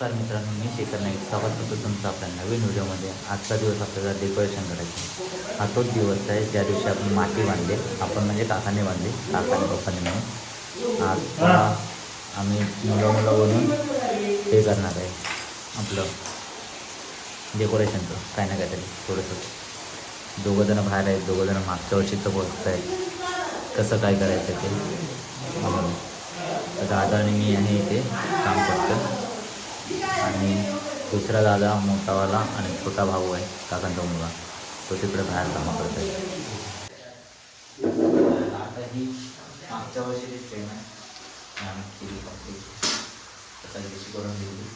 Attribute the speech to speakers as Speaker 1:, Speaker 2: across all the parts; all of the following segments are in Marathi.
Speaker 1: नमस्कार मित्रांनो मी शेखर नाईक. स्वागत करतो तुमचं आपल्या नवीन व्हिडिओमध्ये आजचा दिवस आपल्याला डेकोरेशन करायचं हा तोच दिवस आहे ज्या दिवशी आपण माती बांधली. आपण म्हणजे काकाने बांधली काकाने पप्पाने म्हणून आज आम्ही मुलं मुलं बनून हे करणार आहे आपलं डेकोरेशनचं काय ना काहीतरी थोडंसं. दोघंजणं बाहेर आहेत दोघंजणं मागच्या वर्षीचं बोलत आहेत कसं काय करायचं ते? दादा आणि मी आहे इथे काम करतो आणि दुसरा दादा मोठावाला आणि छोटा भाऊ आहे काकांचा मुलगा. तो तिकडे बाहेर कामं करत आहे. आता ही मागच्या वर्षीची ट्रेन आहे आम्ही केली कंप्लीट आता दिवशी करून दिली.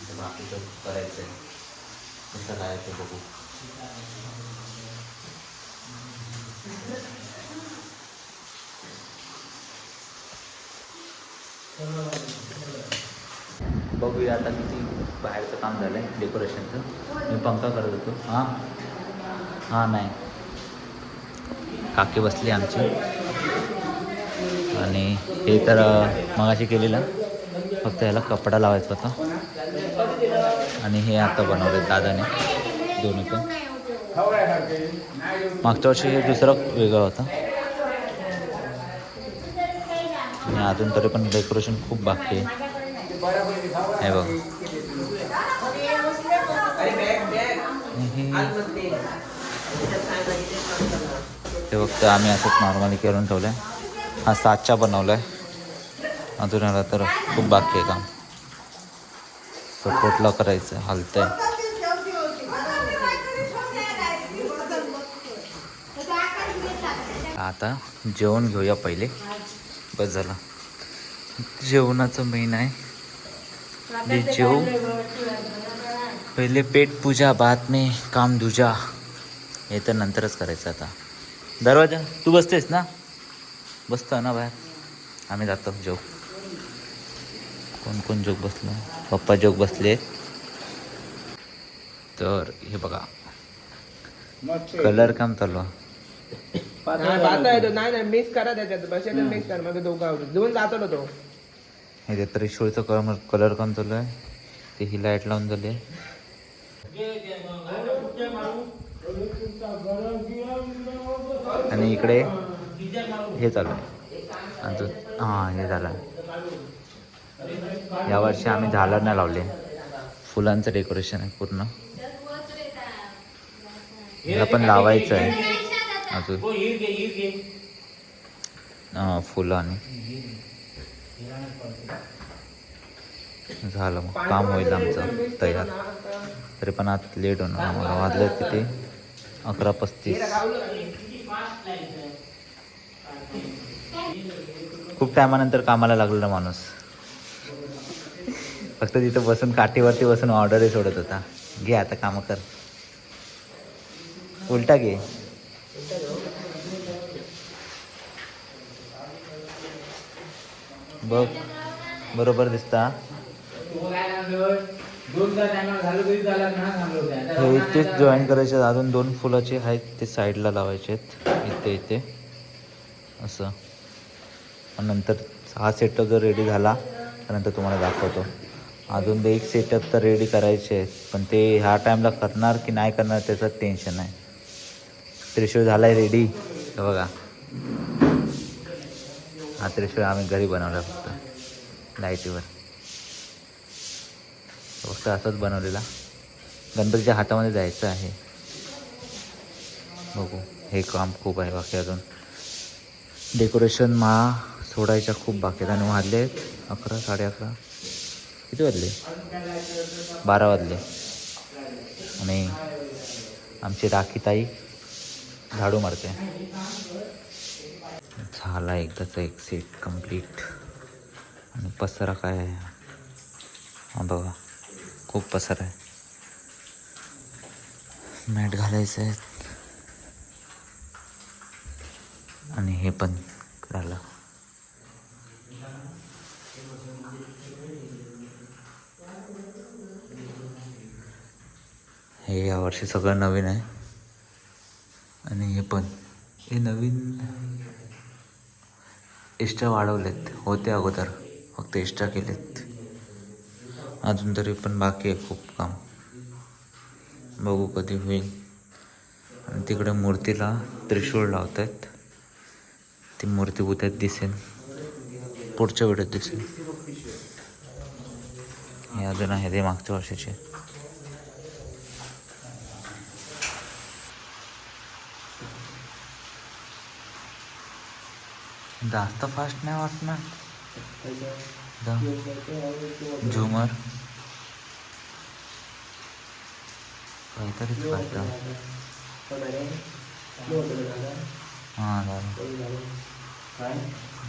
Speaker 1: तर बाकीचं करायचं आहे कसं काय ते बघू. बघूया आता किती बाहेरचं काम झालं आहे डेकोरेशनचं मी पंखा करत होतो. हां? हां नाही. काकी बसली आमची. आणि हे तर मगाशी केलेलं. फक्त ह्याला कपडा लावायचा होता. आणि हे आता बनवले दादाने. दोन्ही पण. मागच्या वर्षी हे दुसरं वेगळं होतं. आणि अजून तरी पण डेकोरेशन खूप बाकी आहे. हे बघ. हे फक्त आम्ही असंच नॉर्मली करून ठेवलं आहे हा सातच्या बनवला आहे अजून याला तर खूप बाकी आहे काम. सपोर्टला करायचं आहे हलतंय. आता जेवण घेऊया पहिले. बस झालं. जेवणाचं मेन आहे. जे पहिले पेट पूजा बाद में काम दुजा हे तर नंतरच करायचं आता दरवाजा तू बसतेस ना? बसतो ना बाहेर? आम्ही जातो जोग कोण कोण जोग बसलो? पप्पा जोग बसले. तर हे बघा. कलर काम चालू
Speaker 2: नाही, नाही मिक्स करा त्याच्यात. बसेल मिक्स कर. मग दोघं आवडत दोन जातो तो.
Speaker 1: हे ते त्रिशूळचं कलर कलर काम चालू आहे. ते ही लाइट लावून झाली आहे. आणि इकडे हे चालू आहे. अजून हां हे झालं. यावर्षी आम्ही झालर नाही लावले. फुलांचं डेकोरेशन आहे पूर्ण. याला पण लावायचं आहे. अजून. फुलं आणि झालं मग. काम होईल आमचं. तयार. तरी पण आज लेट होणार. आम्हाला वाजलं किती? अकरा पस्तीस. खूप टायमानंतर कामाला लागलेला माणूस. फक्त तिथं बसून काठीवरती बसून ऑर्डरही सोडत होता. घे आता कामं कर. उलटा घे. बघ बरोबर दिसता. हे इथेच जॉईन करायचे आहेत. अजून दोन फुलाचे आहेत ते साईडला लावायचे आहेत इथे इथे. असं. नंतर हा सेटअप जर रेडी झाला त्यानंतर नंतर तुम्हाला दाखवतो. अजून ते एक सेटअप तर रेडी करायचे आहेत. पण ते ह्या टाईमला करणार की नाही करणार त्याचं टेन्शन आहे त्रिशूळ झाला आहे रेडी बघा. हा आम्ही घरी बनवला फक्त. लाईटीवर. फक्त असंच बनवलेला. गणपतीच्या हातामध्ये जायचं आहे. बघू. हे काम खूप आहे बाकी अजून. डेकोरेशन मा सोडायच्या खूप बाकी आहेत आणि वाजले आहेत अकरा साडे अकरा. किती वाजले? बारा वाजले. आणि आमची राखी ताई झाडू मारते. झाला एकदाचा एक सेट कंप्लीट आणि पसरा काय आहे? हा बघा खूप पसरा आहे. मॅट घालायचं आहे. आणि हे पण झालं हे यावर्षी सगळं नवीन आहे. आणि हे पण हे नवीन एक्स्ट्रा वाढवलेत. होते अगोदर. फक्त एक्स्ट्रा केलेत. अजून तरी पण बाकी आहे खूप काम. बघू कधी होईल. आणि तिकडे मूर्तीला त्रिशूळ लावत आहेत ती मूर्ती उद्यात दिसेल. पुढच्या वेळेत दिसेल. हे अजून आहे ते मागच्या वर्षाचे. जास्त फास्ट नाही वाटणार द- झुमर. काहीतरीच फास्ट हां झालं.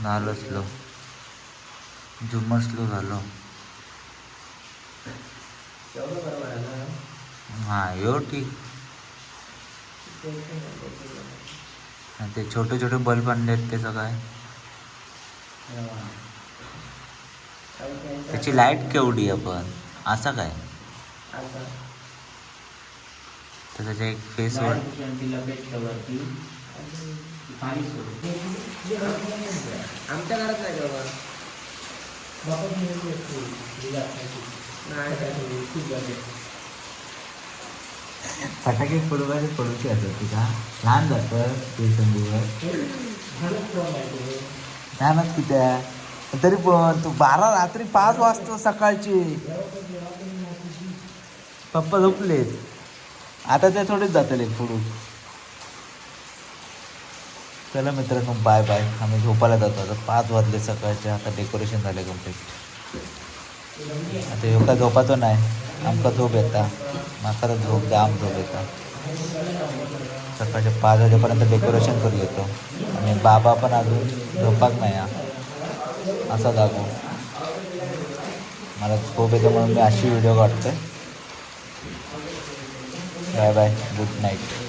Speaker 1: झालं स्लो झुमर स्लो झालो. हां यो ठीक. ते छोटे छोटे बल्ब आणले आहेत त्याचं काय? त्याची लाइट केवढी आहे पण? असा काय? तर त्याच्या एक फेसवर
Speaker 2: आमच्या घरात नाही.
Speaker 1: फटाके फोडवायचे फोडूचे असत तुझा? लहान जातं ते ध्यानात कुठे आहे? तरी पण तू बारा रात्री पाच वाजतो सकाळची. पप्पा झोपले. आता ते थोडेच जातले पुढून. चला मित्रांनो बाय बाय आम्ही झोपायला जातो. आता पाच वाजले सकाळचे. आता डेकोरेशन झाले कंप्लीट आता एवढा झोपाचो नाही. आमका झोप येता. माका तर झोप द्या आम झोप येता. सकाळचे पाच वाजेपर्यंत डेकोरेशन करू येतो. आणि बाबा पण अजून झोपाक नाही असा जागो मला झोप येतो म्हणून मी अशी व्हिडिओ काढतोय. Bye bye good night